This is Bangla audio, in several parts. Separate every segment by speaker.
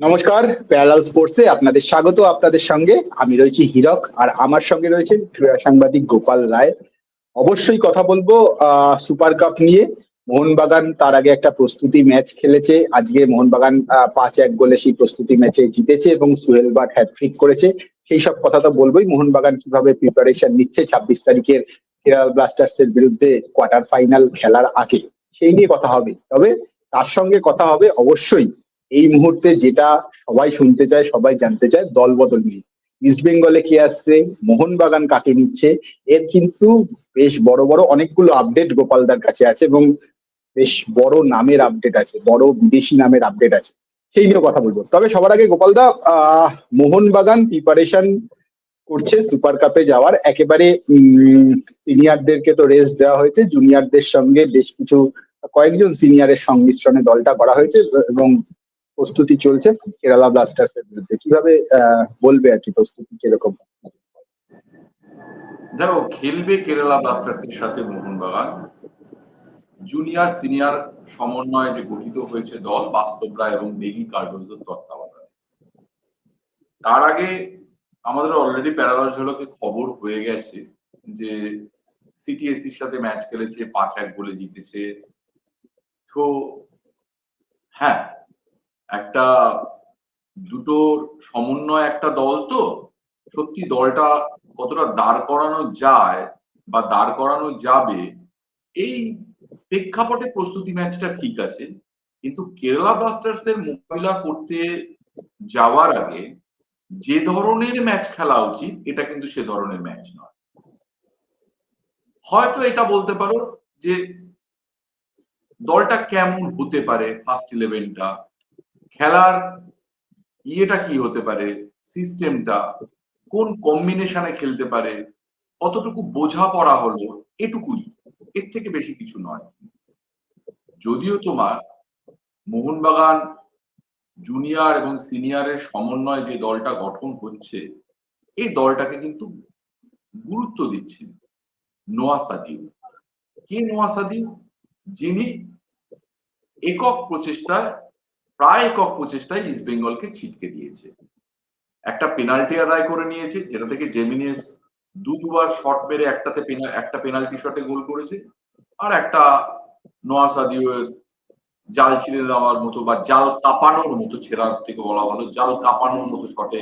Speaker 1: নমস্কার, প্যারালাল স্পোর্টসে আপনাদের স্বাগত। আপনাদের সঙ্গে আমি রয়েছি হীরক, আর আমার সঙ্গে রয়েছেন ক্রীড়া সাংবাদিক গোপাল রায়। অবশ্যই কথা বলব সুপার কাপ নিয়ে। মোহনবাগান তার আগে একটা প্রস্তুতি ম্যাচ খেলেছে। আজকে মোহনবাগান পাঁচ এক গোলে সেই প্রস্তুতি ম্যাচে জিতেছে এবং সুহেল বাট হ্যাট্রিক করেছে। সেই সব কথা তো বলবোই, মোহনবাগান কীভাবে প্রিপারেশন নিচ্ছে ছাব্বিশ তারিখের কেরাল ব্লাস্টার্স এর বিরুদ্ধে কোয়ার্টার ফাইনাল খেলার আগে। সেই নিয়ে কথা হবে। তবে তার সঙ্গে কথা হবে অবশ্যই এই মুহূর্তে যেটা সবাই শুনতে চায়, সবাই জানতে চায় দল বদল নিয়ে। ইস্ট বেঙ্গলে কে আসছে? মোহনবাগান কাকে নিচ্ছে? এর কিন্তু বেশ বড় বড় অনেকগুলো আপডেট গোপালদার কাছে আছে এবং বেশ বড় নামের আপডেট আছে, বড় বিদেশি নামের আপডেট আছে। সেই নিয়ে কথা বলব। তবে সবার আগে গোপালদা আহ, মোহনবাগান প্রিপারেশন করছে সুপার কাপে যাওয়ার। একেবারে সিনিয়রদেরকে তো রেস্ট দেওয়া হয়েছে। জুনিয়রদের সঙ্গে বেশ কিছু কয়েকজন সিনিয়রের সংমিশ্রণে দলটা করা হয়েছে এবং প্রস্তুতি চলছে কেরালা ব্লাস্টার্স এর বিরুদ্ধে। কীভাবে বলবে আর কি প্রস্তুতি কীরকম?
Speaker 2: দেখো, খেলবে কেরালা ব্লাস্টার্স এর সাথে মোহনবাগান। জুনিয়র, সিনিয়র সমন্বয়ে যে গঠিত হয়েছে দল বাস্তবরা এবং বেলি কার্ডোজের তত্ত্বাবধানে। তার আগে আমাদের অলরেডি প্যারালাল ঝলকে খবর হয়ে গেছে যে সিটিএসির সাথে ম্যাচ খেলেছে, পাঁচ এক গোলে জিতেছে। তো হ্যাঁ একটা দুটো সমন্বয় একটা দল তো, সত্যি দলটা কতটা দাঁড় করানো যায় বা দাঁড় করানো যাবে, এই প্রেক্ষাপটে প্রস্তুতি ম্যাচটা ঠিক আছে। কিন্তু কেরালা ব্লাস্টার্স এর মোকাবিলা করতে যাওয়ার আগে যে ধরনের ম্যাচ খেলা উচিত, এটা কিন্তু সে ধরনের ম্যাচ নয়। হয়তো এটা বলতে পারো যে দলটা কেমন হতে পারে, ফার্স্ট ইলেভেনটা খেলার ইয়েটা কি হতে পারে? সিস্টেমটা কোন কম্বিনেশনে খেলতে পারে? কতটুকু বোঝাপড়া হলো? এটুকুই। এর থেকে বেশি কিছু নয়। যদিও তোমার মোহনবাগান জুনিয়র এবং সিনিয়রের সমন্বয়ে যে দলটা গঠন হচ্ছে, এই দলটাকে কিন্তু গুরুত্ব দিচ্ছে নোয়া সাদিউ কে নোয়া সাদিউ যিনি একক প্রচেষ্টায় প্রায় একক প্রচেষ্টায় ইস্ট বেঙ্গলকে ছিটকে দিয়েছে। একটা পেনাল্টি আদায় করে নিয়েছে, যেটা থেকে জেমিনিস দু দুবার শট মেরে একটাতে একটা পেনাল্টি শটে গোল করেছে, আর একটা নোয়া সাদিওর জাল ছিঁড়ে দেওয়ার মতো বা জাল কাঁপানোর মতো ছেঁড়ার থেকে বলা ভালো, জাল কাঁপানোর মতো শটে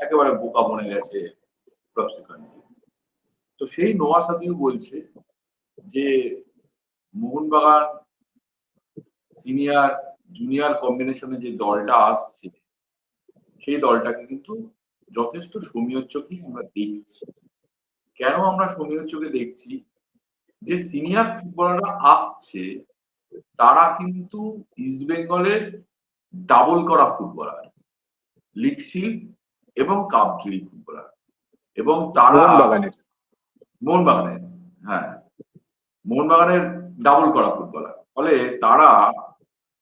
Speaker 2: একেবারে বোকা বনে গেছে তো সেই নোয়া সাদিও বলছে যে, মোহনবাগান সিনিয়র জুনিয়র কম্বিনেশনে যে দলটা আসছে সেই দলটাকে কিন্তু যথেষ্ট সমীয় চোখে আমরা দেখছি। কেন আমরা সমীয় চোখে দেখছি? যে সিনিয়র ফুটবলাররা আসছে তারা কিন্তু ইস্ট বেঙ্গলের ডাবল করা ফুটবলার লিগ শিল্ড এবং কাপ জয়ী ফুটবলার এবং তারা
Speaker 1: মোহনবাগানের।
Speaker 2: মোহনবাগানের হ্যাঁ মোহনবাগানের ডাবল করা ফুটবলার ফলে তারা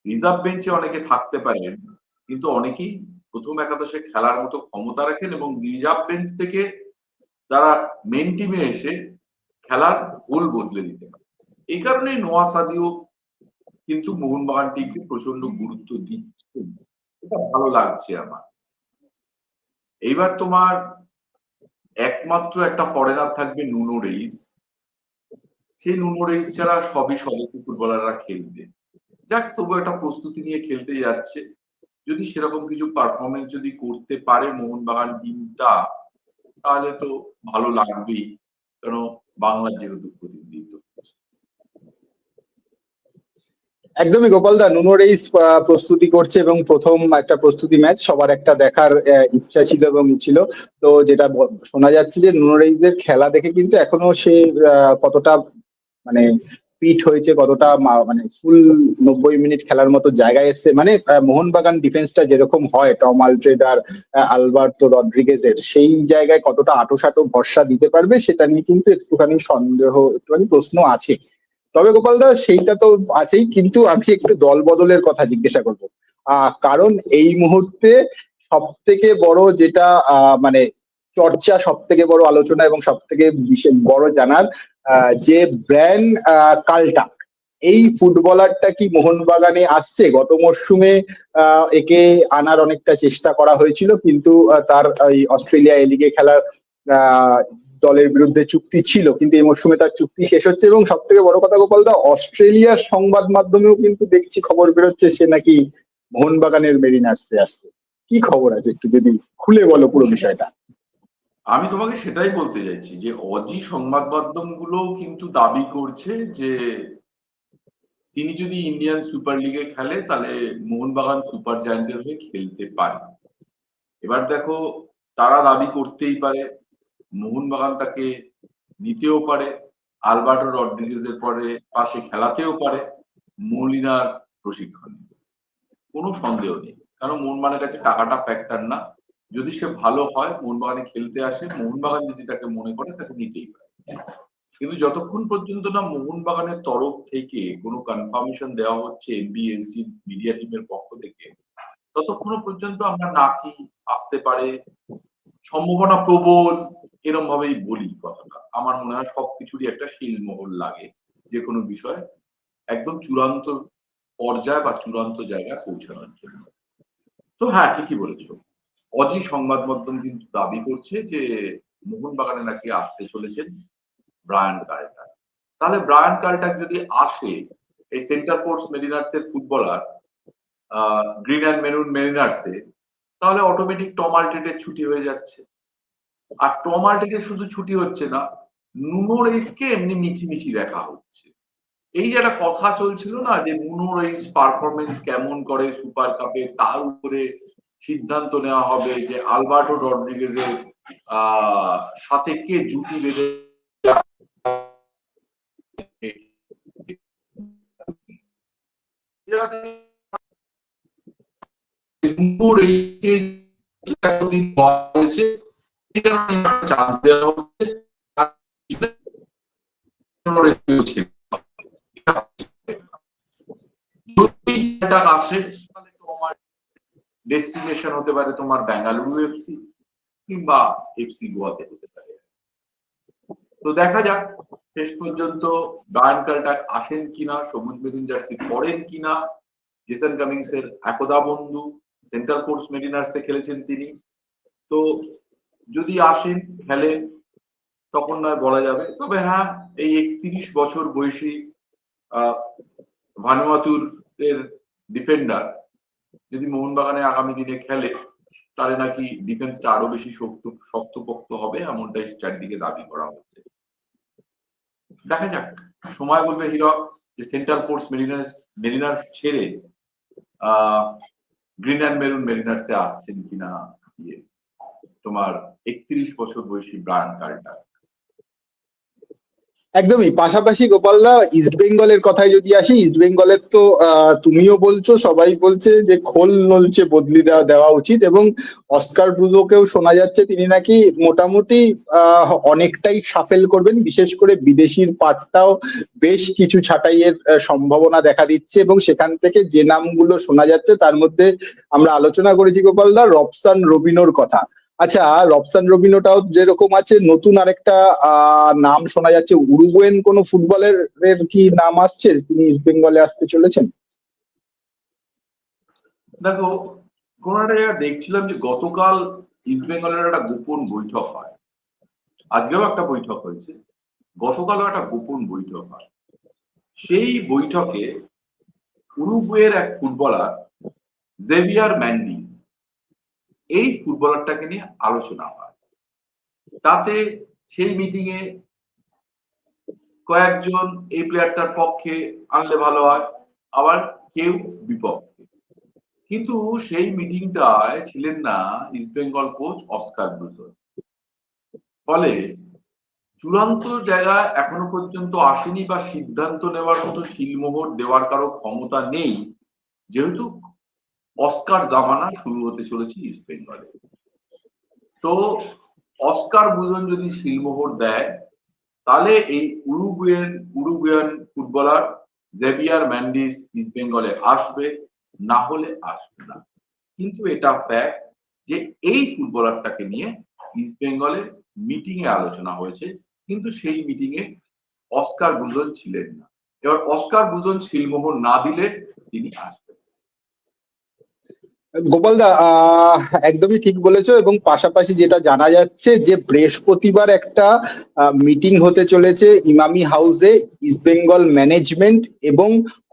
Speaker 2: রিজার্ভ বেঞ্চে অনেকে থাকতে পারেন, কিন্তু অনেকেই প্রথম একাদশে খেলার মতো ক্ষমতা রাখেন এবং রিজার্ভ বেঞ্চ থেকে তারা মেন টিমে এসে খেলার গোল বদলে দিতে পারে এই কারণে নোয়া সাদিও কিন্তু মোহনবাগান টিমকে প্রচণ্ড গুরুত্ব দিচ্ছে এটা ভালো লাগছে আমার। এইবার তোমার একমাত্র একটা ফরেনার থাকবে নুনো রেইস। সেই নুনো রেইস ছাড়া সবই সদস্য ফুটবলাররা খেলবে। যাক তবু একটা প্রস্তুতি নিয়ে খেলতে যাচ্ছে। যদি সেরকম কিছু পারফরমেন্স যদি করতে পারে মোহনবাগান টিমটা তাহলে তো ভালো লাগবেই। কারণ বাংলার যেহেতু প্রতিনিধিত্ব
Speaker 1: একদমই গোপালদা নুনো রেইস আহ, প্রস্তুতি করছে এবং প্রথম একটা প্রস্তুতি ম্যাচ সবার একটা দেখার ইচ্ছা ছিল এবং ছিল। তো যেটা শোনা যাচ্ছে যে নুনো রেইসের খেলা দেখে কিন্তু এখনও সে কতটা মানে ফিট হয়েছে কতটা মানে ফুল নব্বই মিনিট খেলার মতো জায়গায় এসছে মানে মোহনবাগান ডিফেন্সটা যেরকম হয়, টম আলট্রেড আর আলবার্তো রড্রিগেজের, সেই জায়গায় কতটা আটোসাটো ভরসা দিতে পারবে সেটা নিয়ে কিন্তু একটুখানি সন্দেহ, একটুখানি প্রশ্ন আছে। তবে গোপাল গোপালদা, সেইটা তো আছেই, কিন্তু আমি একটু দল বদলের কথা জিজ্ঞাসা করব। কারণ এই মুহূর্তে সব থেকে বড় যেটা মানে চর্চা সব থেকে বড় আলোচনা এবং সব থেকে বড় জানার যে ব্র্যান্ড কালটা এই ফুটবলারটা কি মোহনবাগানে আসছে? গত মরশুমে একে আনার অনেকটা চেষ্টা করা হয়েছিল, কিন্তু তার এই অস্ট্রেলিয়া এ লিগে খেলার দলের বিরুদ্ধে চুক্তি ছিল, কিন্তু এই মরশুমে তার চুক্তি শেষ হচ্ছে এবং সব থেকে বড় কথা গোপাল দা, অস্ট্রেলিয়ার সংবাদ মাধ্যমেও কিন্তু দেখছি খবর বেরোচ্ছে সে নাকি মোহনবাগানের মেরিনার্সে আসছে। কি খবর আছে? একটু যদি খুলে বলো পুরো বিষয়টা।
Speaker 2: আমি তোমাকে সেটাই বলতে চাইছি যে অজি সংবাদ মাধ্যমগুলো কিন্তু দাবি করছে যে তিনি যদি ইন্ডিয়ান সুপার লিগে খেলে, তাহলে মোহনবাগান সুপার জায়ান্টের হয়ে খেলতে পারে। এবার দেখো, তারা দাবি করতেই পারে, মোহনবাগান তাকে নিতেও পারে, আলবার্টো রড্রিগেজের পরে পাশে খেলাতেও পারে, মলিনার প্রশিক্ষণ। কোনো সন্দেহ নেই, কারণ মোহনবাগানের কাছে টাকাটা ফ্যাক্টর না। যদি সে ভালো হয়, মোহনবাগানে খেলতে আসে, মোহনবাগান যদি তাকে মনে করে, তাকে নিতেই পারে। কিন্তু যতক্ষণ পর্যন্ত না মোহনবাগানের তরফ থেকে কোনো কনফার্মেশন দেওয়া হচ্ছে এমবিএসজি মিডিয়া টিমের পক্ষ থেকে, ততক্ষণ পর্যন্ত আমরা নাকি আসতে পারে, সম্ভাবনা প্রবল এরম ভাবেই বলি কথাটা। আমার মনে হয় সবকিছুরই একটা শিলমোহর লাগে, যে কোনো বিষয় একদম চূড়ান্ত পর্যায়ে বা চূড়ান্ত জায়গায় পৌঁছানোর জন্য। তো হ্যাঁ ঠিকই বলেছ। অজি সংবাদ মাধ্যম কিন্তু দাবি করছে যে মোহনবাগানে নাকি আসতে চলেছেন ব্রায়ান কার্টার তাহলে ব্রায়ান কার্টার যদি আসে, এই সেন্টার ফোর্স মেরিনার্স এর ফুটবলার গ্রিন অ্যান্ড মেরুন মেরিনার্সে, তাহলে অটোমেটিক টমাল্টেটের ছুটি হয়ে যাচ্ছে। আর টমাল্টেটের শুধু ছুটি হচ্ছে না, নুনো রেইসকে এমনি মিছিমিছি দেখা হচ্ছে। এই যে একটা কথা চলছিল না যে নুনো রেইস পারফরমেন্স কেমন করে সুপার কাপে তার উপরে সিদ্ধান্ত নেওয়া হবে যে আলবার্টো রড্রিগেজের সাথে কে জুটি বেঁধে দেওয়া আসে ডেস্টিনেশন হতে পারে তোমার বেঙ্গালুরু এফসি কিংবা এফসি গোয়াতে হতে পারে। তো দেখা যাক, শেষ পর্যন্ত ব্রায়ান কাল্টাক আসেন কিনা সবুজ বেগুন জার্সি পড়েন কিনা জেসন কামিংস এর একদা বন্ধু সেন্ট্রাল ফোর্স মেরিনার্সে খেলেছেন তিনি। তো যদি আসেন খেলেন তখন নয় বলা যাবে। তবে হ্যাঁ এই একত্রিশ বছর বয়সী, আহ ভানুয়াতুর এর ডিফেন্ডার যদি মোহনবাগানে আগামী দিনে খেলে, তাহলে নাকি ডিফেন্সটা আরও বেশি শক্ত, শক্তপোক্ত হবে এমনটাই চারদিকে দাবি করা হচ্ছে। দেখা যাক। সময় বলবে হিরক যে সেন্ট্রাল ফোর্স মেরিনার্স মেরিনার্স ছেড়ে গ্রিন অ্যান্ড মেরুন মেরিনার্সে আসছেন কিনা তোমার একত্রিশ বছর বয়সী ব্রায়ান কার্টার।
Speaker 1: একদমই। পাশাপাশি গোপালদা ইস্ট বেঙ্গলের কথায় যদি আসি ইস্ট বেঙ্গলের তো তুমিও বলছো, সবাই বলছে যে খোল নলছে বদলি দেওয়া দেওয়া উচিত এবং অস্কার ব্রুজোকেও শোনা যাচ্ছে, তিনি নাকি মোটামুটি অনেকটাই সাফেল করবেন, বিশেষ করে বিদেশির পাটটাও বেশ কিছু ছাঁটাইয়ের সম্ভাবনা দেখা দিচ্ছে এবং সেখান থেকে যে নামগুলো শোনা যাচ্ছে, তার মধ্যে আমরা আলোচনা করেছি গোপালদা রবসান রবিনোর কথা। আচ্ছা রবসান রবিনোটাও যেরকম আছে, নতুন আরেকটা নাম শোনা যাচ্ছে, উরুগুয়েন কোন ফুটবলের এর কি নাম আসছে? তিনি ইস্ট বেঙ্গলে আসতে চলেছেন?
Speaker 2: দেখো, কোন একটা দেখছিলাম যে গতকাল ইস্ট বেঙ্গলের একটা গোপন বৈঠক হয়। আজকেও একটা বৈঠক হয়েছে। গতকালও একটা গোপন বৈঠক হয়। সেই বৈঠকে উরুগুয়ের এক ফুটবলার, জেভিয়ার ম্যান্ডিস এই ফুটবলারটাকে নিয়ে আলোচনা হয়। তাতে সেই মিটিং এ কয়েকজন এই প্লেয়ারটার পক্ষে আনলে ভালো হয়, আবার কেউ বিপক্ষে। কিন্তু সেই মিটিংটায় ছিলেন না East Bengal coach Oscar Bruzon ফলে চূড়ান্ত জায়গা এখনও পর্যন্ত আসেনি বা সিদ্ধান্ত নেওয়ার মতো শিলমোহর দেওয়ার কারও ক্ষমতা নেই, যেহেতু অস্কার জামানা শুরু হতে চলেছে ইস্ট বেঙ্গলে তো অস্কার বুজন যদি শিলমোহর দেয়, তাহলে এই Uruguayan Uruguayan footballer Javier Mendes East বেঙ্গলে আসবে, না হলে আসবে না। কিন্তু এটা ফ্যাক্ট যে এই ফুটবলারটাকে নিয়ে ইস্ট বেঙ্গলে মিটিং এ আলোচনা হয়েছে, কিন্তু সেই মিটিং এ অস্কার বুজন ছিলেন না। এবার অস্কার বুজন শিলমোহর না দিলে তিনি আসবেন
Speaker 1: গোপালদা একদমই ঠিক বলেছ এবং পাশাপাশি যেটা জানা যাচ্ছে যে বৃহস্পতিবার একটা মিটিং হতে চলেছে ইমামি হাউসে ইস্ট বেঙ্গল ম্যানেজমেন্ট এবং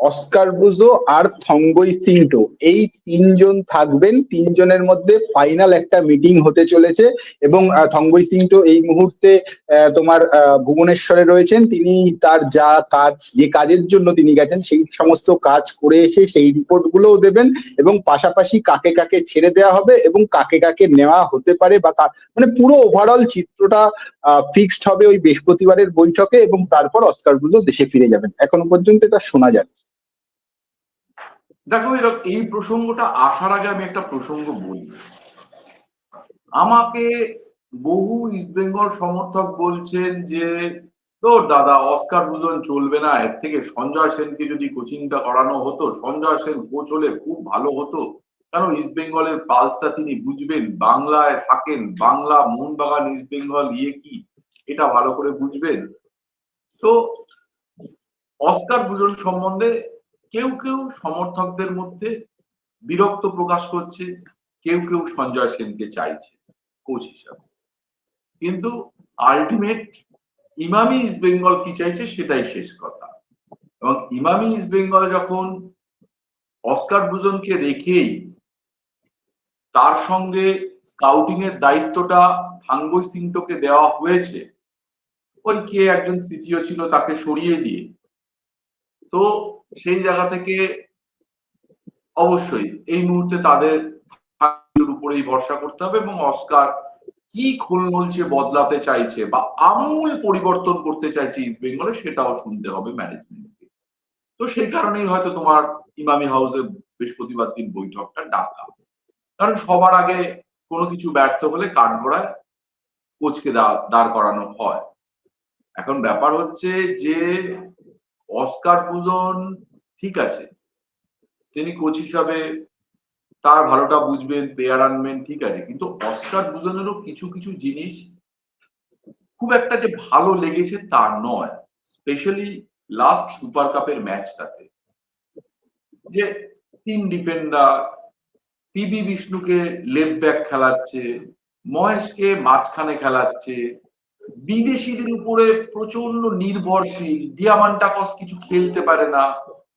Speaker 1: অস্কার বুজো আর থঙ্গই সিংটো এই তিনজন থাকবেন, তিনজনের মধ্যে ফাইনাল একটা মিটিং হতে চলেছে এবং থঙ্গই সিংটো এই মুহূর্তে তোমার ভুবনেশ্বরে রয়েছেন। তিনি তার যা কাজ, যে কাজের জন্য তিনি গেছেন, সেই সমস্ত কাজ করে এসে সেই রিপোর্ট গুলোও দেবেন এবং পাশাপাশি কাকে কাকে ছেড়ে দেওয়া হবে এবং কাকে কাকে নেওয়া হতে পারে বা মানে পুরো ওভারঅল চিত্রটা ফিক্সড হবে ওই বৃহস্পতিবারের বৈঠকে এবং তারপর অস্কারগুলো দেশে ফিরে যাবেন। এখনও পর্যন্ত এটা শোনা যাচ্ছে।
Speaker 2: দেখো, এই প্রসঙ্গটা আসার আগে আমি একটা প্রসঙ্গ বলি। আমাকে বহু ইস্টবেঙ্গল সমর্থক বলছেন যে তো দাদা অস্কার বুজন চলবে না, এর থেকে সঞ্জয় সেনকে যদি কোচিংটা করানো হতো, সঞ্জয় সেন কোচ হলে খুব ভালো হতো। কারণ ইস্ট বেঙ্গলের পালসটা তিনি বুঝবেন, বাংলায় থাকেন, বাংলা মোহনবাগান ইস্ট বেঙ্গল ইয়ে কি, এটা ভালো করে বুঝবেন। তো, অস্কার বুজন সম্বন্ধে কেউ কেউ সমর্থকদের মধ্যে বিরক্ত প্রকাশ করছে, কেউ কেউ সঞ্জয় সেনকে চাইছে কোচ হিসাবে। কিন্তু আলটিমেট ইমামি ইস্ট বেঙ্গল কি চাইছে, সেটাই শেষ কথা। এবং ইমামি ইস্ট বেঙ্গল যখন অস্কার বুজনকে রেখেই তার সঙ্গে স্কাউটিং এর দায়িত্বটা থাঙ্গই সিংটোকে দেওয়া হয়েছে। ওই কে একজন সিটিও ছিল তাকে সরিয়ে দিয়ে। তো সেই জায়গা থেকে অবশ্যই এই মুহূর্তে তাদের উপরেই ভরসা করতে হবে এবং অস্কার কি খোলমলছে বদলাতে চাইছে বা আমূল পরিবর্তন করতে চাইছে ইস্ট বেঙ্গলে সেটাও শুনতে হবে ম্যানেজমেন্টকে তো সেই কারণেই হয়তো তোমার ইমামি হাউসে বৃহস্পতিবার দিন বৈঠকটা ডাকা। কারণ সবার আগে কোনো কিছু ব্যর্থ হলে কাঠগড়ায় কোচকে দাঁড় করানো হয়। এখন ব্যাপার হচ্ছে যে অস্কার পূজন ঠিক আছে, তিনি কোচ হিসাবে তার ভালোটা বুঝবেন প্লেয়ার আনবেন, ঠিক আছে, কিন্তু অস্কার বুজনেরও কিছু কিছু জিনিস খুব একটা যে ভালো লেগেছে তা নয় স্পেশালি লাস্ট সুপার কাপের ম্যাচটাতে যে তিন ডিফেন্ডার পিবি বিষ্ণুকে লেফট ব্যাক খেলাচ্ছে, মহেশকে মাঝখানে খেলাচ্ছে, বিদেশিদের উপরে প্রচণ্ড নির্ভরশীল ডিয়ামান্টাকস কিছু খেলতে পারে না,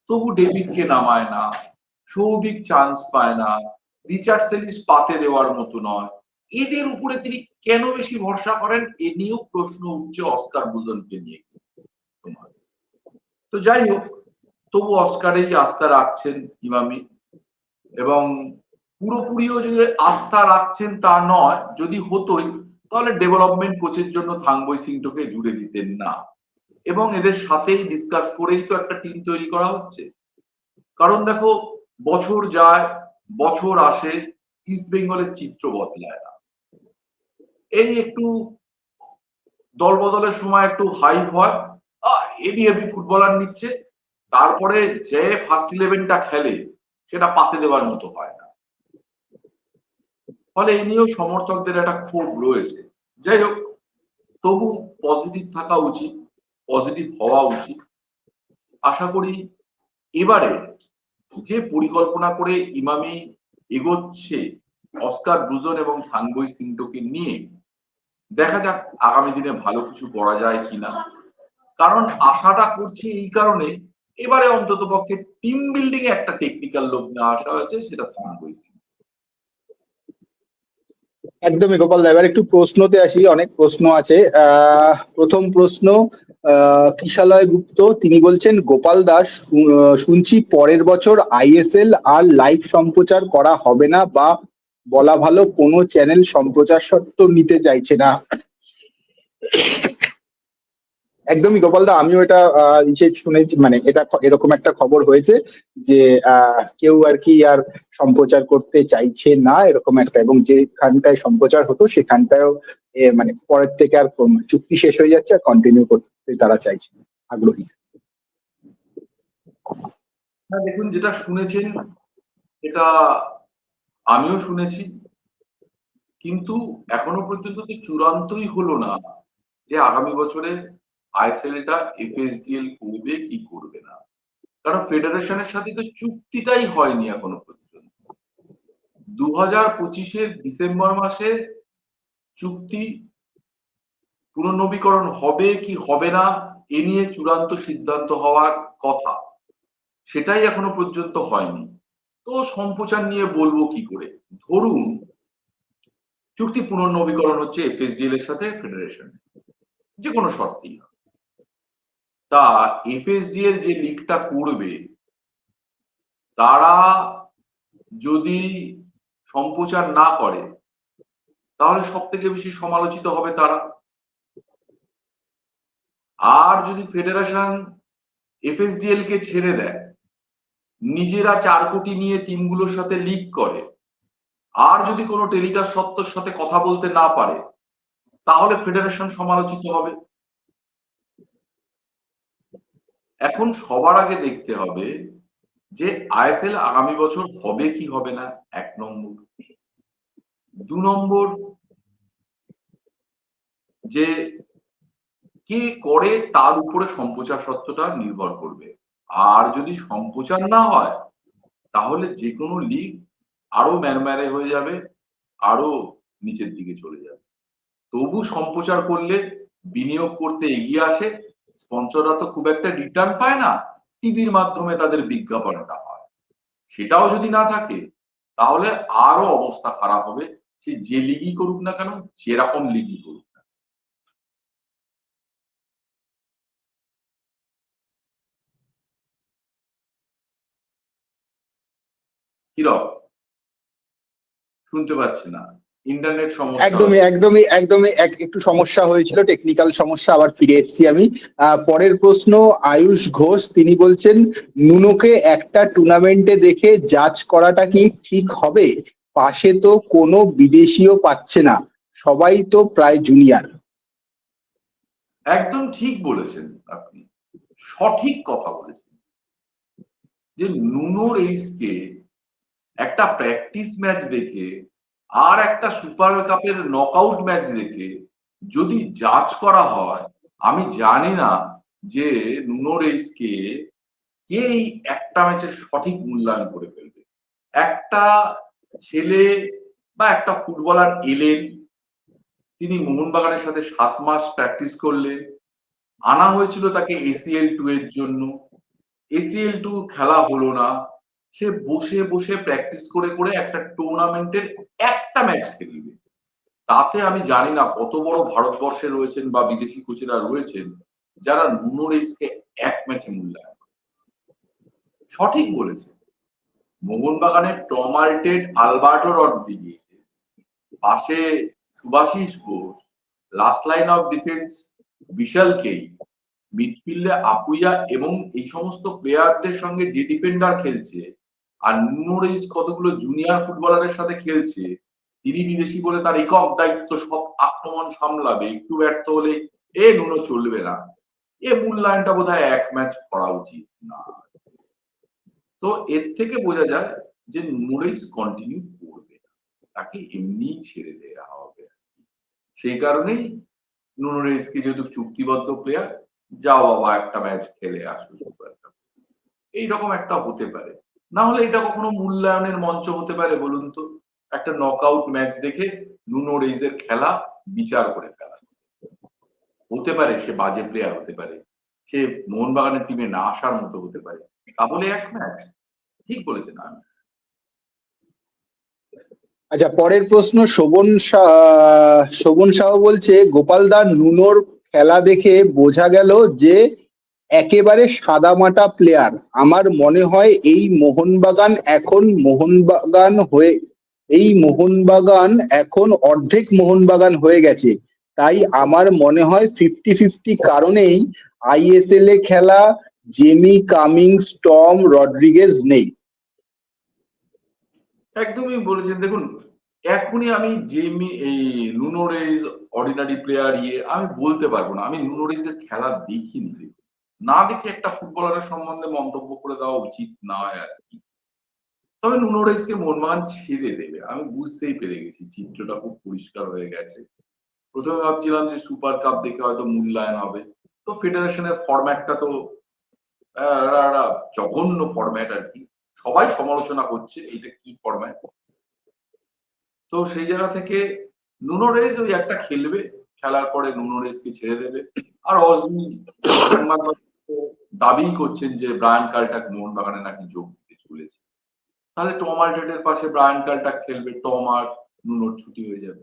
Speaker 2: তবু ডেভিডকে নামায় না, সৌভিক চান্স পায় না রিচার্ড সেলিস পাতে দেওয়ার মতো নয়। এদের উপরে তিনি কেন বেশি ভরসা করেন? এ নিয়েও প্রশ্ন উঠছে অস্কার বুজনকে নিয়ে। তো যাই হোক, তবু অস্কারেই আস্থা রাখছেন ইমামি। এবং পুরোপুরিও যে আস্থা রাখছেন তা নয়, যদি হতোই, তাহলে ডেভেলপমেন্ট কোচের জন্য থাংবই সিংটোকে জুড়ে দিতেন না। এবং এদের সাথেই ডিসকাস করেই তো একটা টিম তৈরি করা হচ্ছে। কারণ দেখো, বছর যায়, বছর আসে ইস্ট বেঙ্গলের চিত্র বদলায় না। এই একটু দল বদলের সময় একটু হাইপ হয় হেভি হেভি ফুটবলার নিচ্ছে, তারপরে যে ফার্স্ট ইলেভেনটা খেলে, সেটা পাতে দেওয়ার মতো হয় না। ফলে এই নিয়েও সমর্থকদের একটা ক্ষোভ রয়েছে। যাই হোক, তবু পজিটিভ থাকা উচিত পজিটিভ হওয়া উচিত। আশা করি এবারে যে পরিকল্পনা করে ইমামি এগোচ্ছে, অস্কার ব্রুজন এবং থাঙ্গই সিংটোকে নিয়ে, দেখা যাক আগামী দিনে ভালো কিছু করা যায় কিনা। কারণ আশাটা করছি এই কারণে, এবারে অন্তত পক্ষে টিম বিল্ডিং এ একটা টেকনিক্যাল লোক নিয়ে আসা হয়েছে, সেটা থাঙ্গই সিং।
Speaker 1: একদমই গোপাল দা, এবার একটু প্রশ্নতে আসি, অনেক প্রশ্ন আছে। প্রথম প্রশ্ন কিশালয় গুপ্ত, তিনি বলছেন, গোপাল দাস শুনছি পরের বছর আইএসএল আর লাইভ সম্প্রচার করা হবে না বা বলা ভালো কোনো চ্যানেল সম্প্রচার সত্ত্ব নিতে চাইছে না। একদমই গোপাল দা আমিও এটা শুনেছি মানে এটা এরকম একটা খবর হয়েছে যে কেউ আর কি আর সম্প্রচার করতে চাইছে না এরকম একটা এবং যেখানটায় সম্প্রচার হতো সেখানটায়ও এ, মানে পরের থেকে আর চুক্তি শেষ হয়ে যাচ্ছে আর কন্টিনিউ করতে তারা চাইছে আগ্রহী।
Speaker 2: হ্যাঁ দেখুন যেটা শুনেছেন এটা আমিও শুনেছি কিন্তু এখনও পর্যন্ত তো চূড়ান্তই হলো না যে আগামী বছরে আইএসএলটা এফএসডিএল করবে, কি করবে না? কারণ ফেডারেশনের সাথে তো চুক্তিটাই হয়নি এখনও পর্যন্ত। দু হাজার পঁচিশের ডিসেম্বর মাসে চুক্তি পুনর্নবীকরণ হবে কি হবে না, এ নিয়ে চূড়ান্ত সিদ্ধান্ত হওয়ার কথা। সেটাই এখনও পর্যন্ত হয়নি। তো সম্প্রচার নিয়ে বলব কি করে? ধরুন, চুক্তি পুনর্নবীকরণ হচ্ছে এফএসডিএল এর সাথে ফেডারেশন যে কোনো শর্তেই। তা এফএসডিএল যে লিগটা করবে, তারা যদি সম্প্রচার না করে, তাহলে সব থেকে বেশি সমালোচিত হবে তারা। আর যদি ফেডারেশন এফএসডিএল কে ছেড়ে দেয়, নিজেরা চার কোটি নিয়ে টিমগুলোর সাথে লিগ করে, আর যদি কোনো টেলিকাস্ট সত্তর সাথে কথা বলতে না পারে, তাহলে ফেডারেশন সমালোচিত হবে। এখন সবার আগে দেখতে হবে যে আইএসএল আগামী বছর হবে কি হবে না, এক নম্বর। দু নম্বর, যে কে করে তার উপরে সম্প্রচার সত্যটা নির্ভর করবে। আর যদি সম্প্রচার না হয়, তাহলে যে কোনো লিগ আরও ম্যারম্যারে হয়ে যাবে, আরও নিচের দিকে চলে যাবে। তবু সম্প্রচার করলে বিনিয়োগ করতে এগিয়ে আসে স্পন্সররা তো খুব একটা রিটার্ন পায় না, টিভির মাধ্যমে তাদের বিজ্ঞাপনটা হয়। সেটাও যদি না থাকে, তাহলে আরও অবস্থা খারাপ হবে। সে যে লিগই করুক না কেন, যেরকম লিগই করুক না কিরক, শুনতে পাচ্ছি না। ইন্টারনেট সমস্যা
Speaker 1: একদমই একদমই একদমই একটু সমস্যা হয়েছিল টেকনিক্যাল সমস্যা আবার ফিরে এসেছি আমি। পরের প্রশ্ন আয়ুষ ঘোষ তিনি বলছেন নুনোকে একটা টুর্নামেন্টে দেখে জাজ করাটা কি ঠিক হবে? পাশে তো কোনো বিদেশিও পাচ্ছে না সবাই তো প্রায় জুনিয়র
Speaker 2: একদম ঠিক বলেছেন আপনি সঠিক কথা বলেছেন। যে নুনো রেইসকে একটা প্র্যাকটিস ম্যাচ দেখে আর একটা সুপার কাপের নকআউট ম্যাচ দেখে যদি জাজ করা হয়, আমি জানি না যে নুনো রেইসকে কে এই একটা ম্যাচের সঠিক মূল্যায়ন করে ফেলবে। একটা ছেলে বা একটা ফুটবলার এলেন, তিনি মোহনবাগানের সাথে সাত মাস প্র্যাকটিস করলেন, আনা হয়েছিল তাকে এসিএল টু এর জন্য। এসিএল টু খেলা হলো না। সে বসে বসে প্র্যাকটিস করে করে একটা টুর্নামেন্টের একটা ম্যাচ খেলবে। তাতে আমি জানি না কত বড় ভারতবর্ষে রয়েছেন বা বিদেশি কোচেরা রয়েছেন যারা নুনো রেসকে এক ম্যাচে মূল্যায়ন সঠিক বলেছে। মোহনবাগানের টমাল্টেড আলবার্টো রড্রিগেজ পাশে Subhasish Ghosh last line of defence Vishal Kaith মিডফিল্ডে Apuia এবং এই সমস্ত প্লেয়ারদের সঙ্গে যে ডিফেন্ডার খেলছে আর নুনোরেজ কতগুলো জুনিয়র ফুটবলারের সাথে খেলছে, তিনি বিদেশি বলে তার একক দায়িত্ব সব আক্রমণ সামলাবে, একটু ব্যর্থ হলে এ নুনো চলবে না। এ মূল্যায়নটা বোধ এক ম্যাচ করা উচিত না। তো এর থেকে বোঝা যায় যে নুনোরেজ কন্টিনিউ করবে না, তাকে এমনি ছেড়ে দেওয়া হবে। সেই কারণেই নুনোরেজকে যেহেতু চুক্তিবদ্ধ প্লেয়ার যাও বাবা একটা ম্যাচ খেলে আসো সুপার এইরকম একটা হতে পারে। না হলে এটা কখনো মূল্যায়নের মঞ্চ হতে পারে, বলুন তো? একটা নকআউট ম্যাচ দেখে নুনো রেইজের খেলা বিচার করে ফেলা। হতে পারে, সে বাজে প্লেয়ার হতে পারে। সে মোহনবাগানের টিমে না আসার মতো হতে পারে। তাহলে এক ম্যাচ ঠিক বলেছেন আমি।
Speaker 1: আচ্ছা পরের প্রশ্ন, শোভন শোভন সাহ বলছে গোপালদার নুনোর খেলা দেখে বোঝা গেল যে একেবারে সাদামাটা প্লেয়ার আমার মনে হয় এই মোহনবাগান এখন মোহনবাগান হয়ে, এই মোহনবাগান এখন অর্ধেক মোহনবাগান হয়ে গেছে। তাই আমার মনে হয় ফিফটি ফিফটি কারণেই আইএসএল এ খেলা, জেমি কামিংস, টম রড্রিগেজ নেই।
Speaker 2: একদমই বলেছেন। দেখুন, এখনই আমি জেমি, এই নুনোরেজ, অর্ডিনারি প্লেয়ার ইয়ে আমি বলতে পারব না। আমি নুনোরেজের খেলা দেখিনি দেখুন। না দেখে একটা ফুটবলারের সম্বন্ধে মন্তব্য করে দেওয়া উচিত নয় আর কি। তবে নুনোরেজকে মোহনবাগান ছেড়ে দেবে। আমি বুঝতেই পেরে গেছি, চিত্রটা খুব পরিষ্কার হয়ে গেছে। প্রথমে ভাবছিলাম যে সুপার কাপ দেখে হয়তো মূল্যায়ন হবে। তো ফেডারেশনের ফরম্যাটটা তো জঘন্য ফরম্যাট আর কি। সবাই সমালোচনা করছে এটা কি ফরম্যাট? তো সেই জায়গা থেকে নুনো রেস ওই একটা খেলবে, খেলার পরে নুনো রেসকে ছেড়ে দেবে। আর অজমি সংবাদপত্র দাবি করছেন যে ব্রায়ান কালটাক মোহনবাগানে নাকি যোগ দিতে চলেছে। তাহলে টম আল্টেটের পাশে ব্রায়ান কালটাক খেলবে, টম আর নুনোর ছুটি হয়ে যাবে।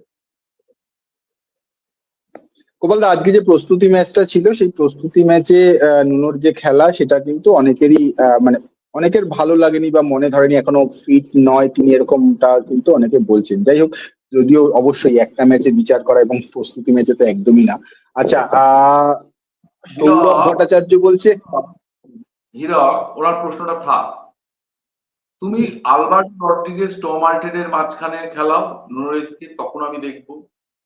Speaker 1: গোপালদা আজকে যে প্রস্তুতি ম্যাচটা ছিল, সেই প্রস্তুতি ম্যাচে নুনোর যে খেলা, সেটা কিন্তু অনেকেরই মানে অনেকের ভালো লাগেনি বা মনে ধরেনি, এখনও ফিট নয়, তিনি এরকমটা কিন্তু অনেকে বলছেন। যাই হোক, যদিও অবশ্যই একটা ম্যাচে বিচার করা এবং প্রস্তুতি ম্যাচে তো একদমই না। আচ্ছা আহ সৌরভ ভট্টাচার্য বলছে
Speaker 2: হীরক ওনার প্রশ্নটা থাক। তুমি আলবার্ট রড্রিগেজ টম আল্টেটের মাঝখানে খেলাও নুনোরেসকে তখন আমি দেখব।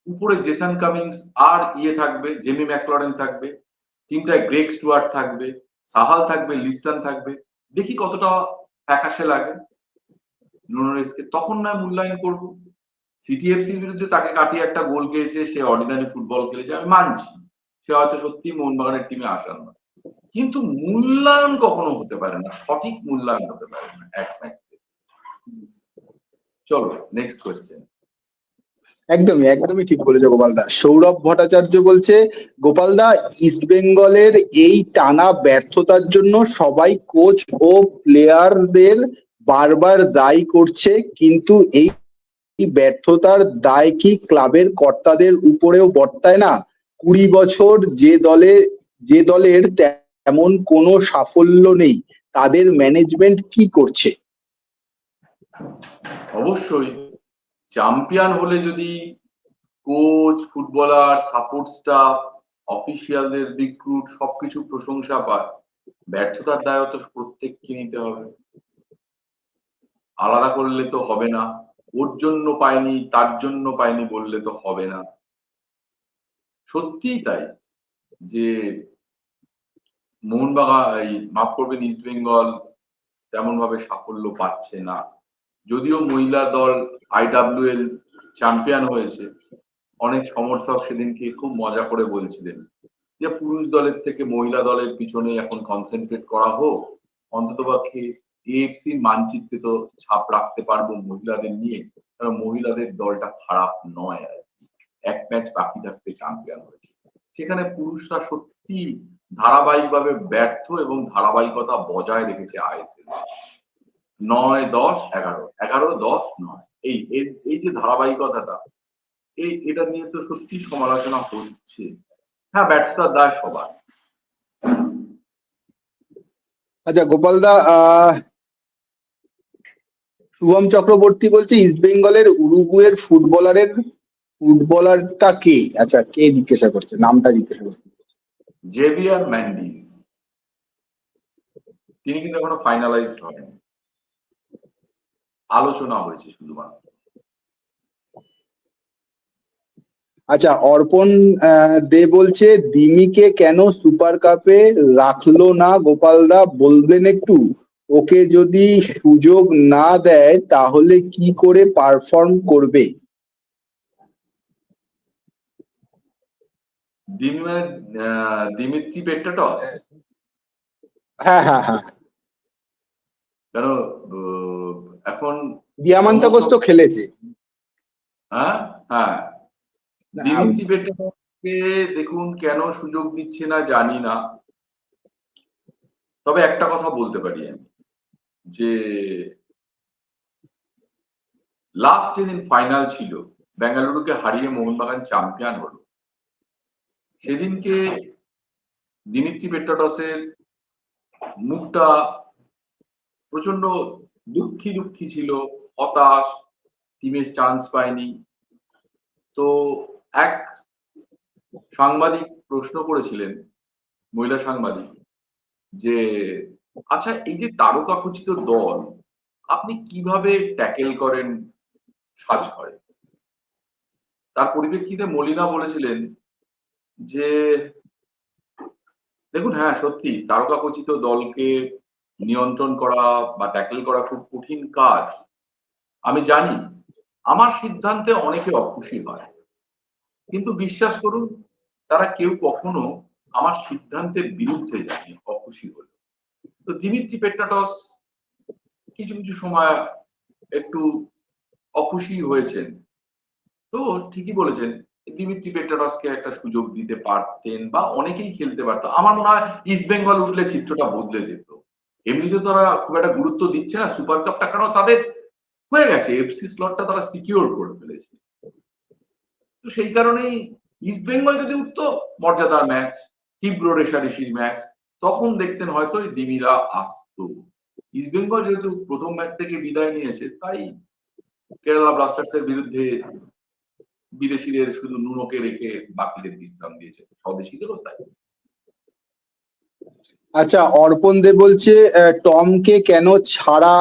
Speaker 2: উপরে জেসন কামিংস আর ইয়ে থাকবে জেমি ম্যাকলরেন থাকবে টিমটায় গ্রেগ স্টুয়ার্ট থাকবে সাহাল থাকবে লিস্টান থাকবে। দেখি কতটা ফ্যাকাশে লাগে। নুনোরেসকে তখন নয় মূল্যায়ন করব। সিটিএফসির বিরুদ্ধে তাকে কাটিয়ে একটা গোল খেয়েছে সে অর্ডিনারি ফুটবল খেলেছে আমি মানছি। সে হয়তো সত্যি মোহনবাগানের টিমে আসার না। কিন্তু মূল্যায়ন কখনো হতে পারে না, সঠিক মূল্যায়ন হতে পারে না এক ম্যাচ চলো নেক্সট কোয়েশ্চেন
Speaker 1: একদমই একদমই ঠিক বলেছে গোপালদা সৌরভ ভট্টাচার্য বলছে গোপালদা ইস্ট বেঙ্গলের এই টানা ব্যর্থতার জন্য সবাই কোচ ও প্লেয়ারদের বারবার দায়ী করছে, কিন্তু এই এই ব্যর্থতার দায় কি ক্লাবের কর্তাদের উপরেও বর্তায় না? কুড়ি বছর যে দলে, যে দলের তেমন কোনো সাফল্য নেই, তাদের ম্যানেজমেন্ট কি করছে?
Speaker 2: অবশ্যই। চ্যাম্পিয়ন হলে যদি কোচ ফুটবলার সাপোর্ট স্টাফ অফিসিয়ালদের রিক্রুট সবকিছু প্রশংসা পায়, ব্যর্থতার দায় তো প্রত্যেককে নিতে হবে। আলাদা করলে তো হবে না। ওর জন্য পায়নি তার জন্য পাইনি বললে তো হবে না। সত্যিই তাই যে মোহনবাগান, এই মাফ করবেন ইস্ট বেঙ্গল তেমন ভাবে সাফল্য পাচ্ছে না যদিও মহিলা দল আইডাব্লিউএল চ্যাম্পিয়ন হয়েছে, অনেক সমর্থক সেদিনকে খুব মজা করে বলছিলেন যে পুরুষ দলের থেকে মহিলা দলের পিছনে এখন কনসেন্ট্রেট করা হোক, অন্তত অন্ততপক্ষে এএফসি মানচিত্রে তো ছাপ রাখতে পারব মহিলাদের নিয়ে, কারণ মহিলাদের দলটা খারাপ নয় আর। এক ম্যাচ বাকি থাকতে চ্যাম্পিয়ন হয়েছে। সেখানে পুরুষরা সত্যি ধারাবাহিকভাবে ব্যর্থ এবং ধারাবাহিকতা বজায় রেখেছে আইএসএল। নয়, দশ, এগারো। এগারো, দশ, নয়। এই, এই- যে ধারাবাহিকতাটা, এই, এটা নিয়ে তো সত্যি সমালোচনা হচ্ছে। হ্যাঁ ব্যর্থতার দায় সবার।
Speaker 1: আচ্ছা গোপালদা শুভম চক্রবর্তী বলছে, ইস্ট বেঙ্গলের উরুগুয়ের ফুটবলারের ফুটবলারটা কে? আচ্ছা কে জিজ্ঞাসা করছে? নামটা জিজ্ঞাসা করছে।
Speaker 2: Javier Mendes. তিনি কিন্তু এখনও ফাইনালাইজড হয়নি। আলোচনা হয়েছে শুধুমাত্র।
Speaker 1: আচ্ছা অর্পণ দে বলছে দিমিকে কেন সুপার কাপে রাখল না গোপালদা বলবেন একটু। ওকে যদি সুযোগ না দেয় তাহলে কি করে পারফর্ম করবে?
Speaker 2: দিমি- আহ, দিমিত্রি পেট্টাটস
Speaker 1: হ্যাঁ হ্যাঁ হ্যাঁ।
Speaker 2: কেন এখন
Speaker 1: দিয়ামান্তাকোস তো খেলেছে।
Speaker 2: হ্যাঁ হ্যাঁ। দিমিত্রি পেট্টাটসকে দেখুন কেন সুযোগ দিচ্ছে না জানি না। তবে একটা কথা বলতে পারি আমি যে লাস্ট যেদিন ফাইনাল ছিল। বেঙ্গালুরুকে হারিয়ে মোহনবাগান চ্যাম্পিয়ন হলো। সেদিনকে দিমিত্রি পেট্টাটসের মুখটা প্রচণ্ড দুঃখী দুঃখী ছিল, হতাশ টিমের চান্স পায়নি। তো এক সাংবাদিক প্রশ্ন করেছিলেন, মহিলা সাংবাদিক, যে আচ্ছা এই যে তারকা খচিত দল, আপনি কীভাবে ট্যাকেল করেন সাজ করে তার পরিপ্রেক্ষিতে মলিনা বলেছিলেন যে, দেখুন হ্যাঁ সত্যি তারকা খচিত দলকে নিয়ন্ত্রণ করা বা ট্যাকেল করা খুব কঠিন কাজ। আমি জানি, আমার সিদ্ধান্তে অনেকে অখুশি হয়। কিন্তু বিশ্বাস করুন, তারা কেউ কখনো আমার সিদ্ধান্তের বিরুদ্ধে যায়নি, অখুশি হলো। তো দিমিত্রি পেট্টাটস কিছু কিছু সময় একটু অখুশি হয়েছেন। তো ঠিকই বলেছেন দিমিত্রি পেট্টাটসকে একটা সুযোগ দিতে পারতেন বা অনেকেই খেলতে পারতো। আমার মনে হয় ইস্ট বেঙ্গল উঠলে চিত্রটা বদলে যেত। এমনিতে তারা খুব একটা গুরুত্ব দিচ্ছে না সুপার কাপটা কারণ তাদের হয়ে গেছে এফসি স্লটটা তারা সিকিউর করে ফেলেছে। তো সেই কারণেই ইস্ট বেঙ্গল যদি উঠতো, মর্যাদার ম্যাচ তীব্র রেশারেশির ম্যাচ তখন দেখতেন হয়তো দিমিরা আসতো। ইস্ট বেঙ্গল যেহেতু প্রথম ম্যাচ থেকে বিদায় নিয়েছে, তাই কেরালা ব্লাস্টার্স এর বিরুদ্ধে বিদেশিদের শুধু নুনোকে রেখে বাকিদের বিশ্রাম দিয়েছে। স্বদেশিদেরও তাই।
Speaker 1: আচ্ছা অর্পণ দে বলছে টমকে কেন ছাড়া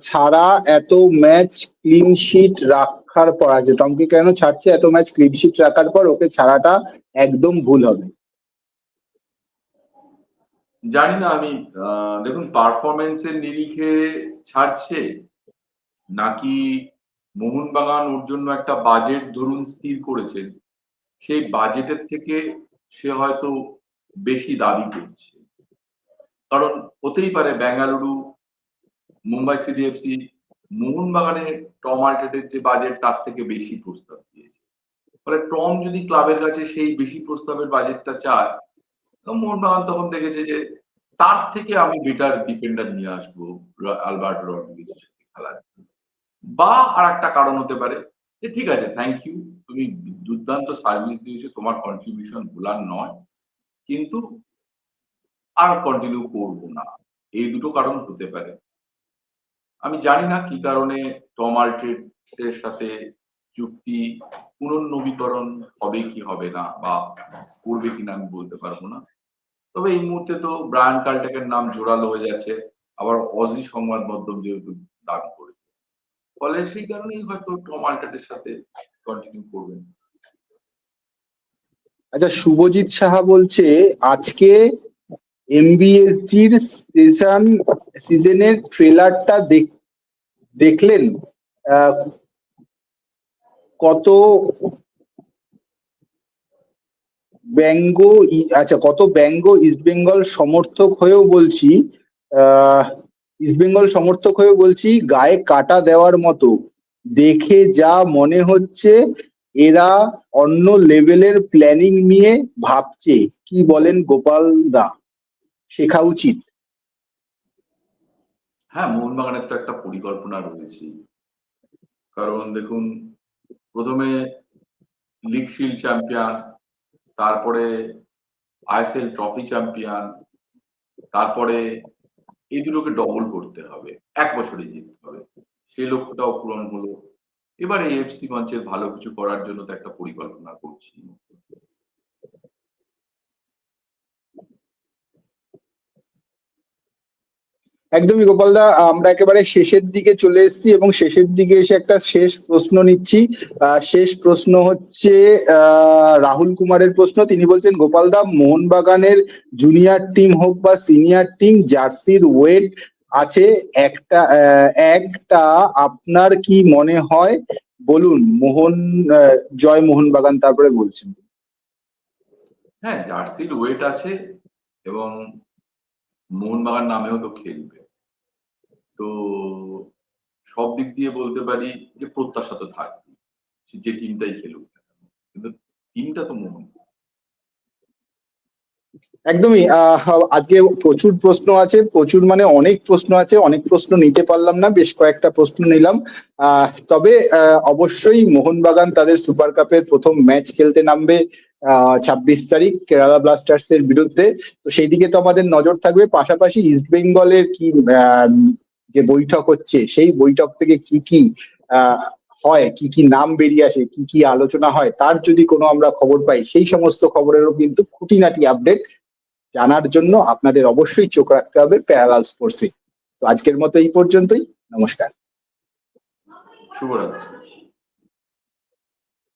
Speaker 1: ছাড়া এত ম্যাচ ক্লিন শিট রাখার পর আছে টমকে কেন ছাড়ছে এত ম্যাচ ক্লিন শিট রাখার পর ওকে ছাড়াটা একদম ভুল হবে?
Speaker 2: জানি না আমি দেখুন পারফরমেন্সের নিরিখে ছাড়ছে নাকি মোহনবাগান ওর জন্য একটা বাজেট ধরুন স্থির করেছেন সেই বাজেটের থেকে সে হয়তো বেশি দাবি করছে কারণ হতেই পারে বেঙ্গালুরু মুম্বাই সিটিএফসি মোহনবাগানে টম আর্টেটের যে বাজেট তার থেকে বেশি প্রস্তাব দিয়েছে ফলে টম যদি ক্লাবের কাছে সেই বেশি প্রস্তাবের বাজেটটা চায় মোহনবাগান তখন দেখেছে যে তার থেকে আমি বেটার ডিফেন্ডার নিয়ে আসব, আলবার্ট রড্রিগেজের সাথে খেলার। বা আর একটা কারণ হতে পারে যে, ঠিক আছে থ্যাংক ইউ তুমি দুর্দান্ত সার্ভিস দিয়েছ, তোমার কন্ট্রিবিউশন ভোলার নয়, কিন্তু আর কন্টিনিউ করব না। এই দুটো কারণ হতে পারে। আমি জানি না কি কারণে টম আল্ট্রেটের সাথে চুক্তি পুনর্নবীকরণ হবে কি হবে না বা করবে কিনা আমি বলতে পারব না। তবে এই মুহূর্তে তো ব্রায়ান কাল্টেকের নাম জোরালো হয়ে যাচ্ছে। আবার অজি সংবাদ মাধ্যম যেহেতু দাবি ফলে সেই কারণেই হয়তো সাথে কন্টিনিউ করবেন।
Speaker 1: আচ্ছা শুভজিৎ সাহা বলছে, আজকে এমবিএসজির সিজন সিজনের ট্রেলারটা দেখলেন কত ব্যঙ্গ আচ্ছা কত ব্যঙ্গ ইস্ট বেঙ্গল সমর্থক হয়েও বলছি, আহ ইস্ট বেঙ্গল সমর্থক হয়ে বলছি, গায়ে কাটা দেওয়ার মতো। দেখে যা মনে হচ্ছে, এরা অন্য লেভেলের প্ল্যানিং নিয়ে ভাবছে। কি বলেন গোপাল দা? শেখা উচিত।
Speaker 2: হ্যাঁ মোহনবাগানের তো একটা পরিকল্পনা রয়েছে। কারণ দেখুন, প্রথমে লিগ শিল্ড চ্যাম্পিয়ন তারপরে আইএসএল ট্রফি চ্যাম্পিয়ন তারপরে এই দুটোকে ডবল করতে হবে। এক বছরে জিততে হবে। সেই লক্ষ্যটাও পূরণ হলো। এবার এফসি মঞ্চের ভালো কিছু করার জন্য তো একটা পরিকল্পনা করছি।
Speaker 1: একদমই গোপালদা আমরা একেবারে শেষের দিকে চলে এসেছি এবং শেষের দিকে এসে একটা শেষ প্রশ্ন নিচ্ছি। শেষ প্রশ্ন হচ্ছে রাহুল কুমারের প্রশ্ন। তিনি বলছেন গোপালদা মোহনবাগানের জুনিয়র টিম হোক বা সিনিয়র টিম, জার্সির ওয়েট আছে একটা একটা। আপনার কি মনে হয়? বলুন, মোহন জয় মোহনবাগান তারপরে বলছেন।
Speaker 2: হ্যাঁ জার্সির ওয়েট আছে এবং মোহনবাগান নামেও তো খেলবে। তো সব দিক দিয়ে বলতে পারি যে প্রত্যাশা তো থাকবে যে টিমটাই খেলুক কিন্তু টিমটা তো মোহন
Speaker 1: একদমই আজকে প্রচুর প্রশ্ন আছে, প্রচুর মানে অনেক প্রশ্ন আছে, অনেক প্রশ্ন নিতে পারলাম না, বেশ কয়েকটা প্রশ্ন নিলাম। তবে অবশ্যই মোহনবাগান তাদের সুপার কাপের প্রথম ম্যাচ খেলতে নামবে। ছাব্বিশ তারিখ কেরালা ব্লাস্টার্স এর বিরুদ্ধে। তো সেই দিকে তো আমাদের নজর থাকবে। পাশাপাশি ইস্ট বেঙ্গলের কি যে বৈঠক হচ্ছে, সেই বৈঠক থেকে কি কি হয়, কি কি নাম বেরিয়ে আসে, কি কি আলোচনা হয়, তার যদি কোনো আমরা খবর পাই, সেই সমস্ত খবরেরও কিন্তু খুঁটিনাটি আপডেট জানার জন্য আপনাদের অবশ্যই চোখ রাখতে হবে প্যারালাল স্পোর্টসে। তো আজকের মতো এই পর্যন্তই। নমস্কার।
Speaker 2: শুভরাত্রি।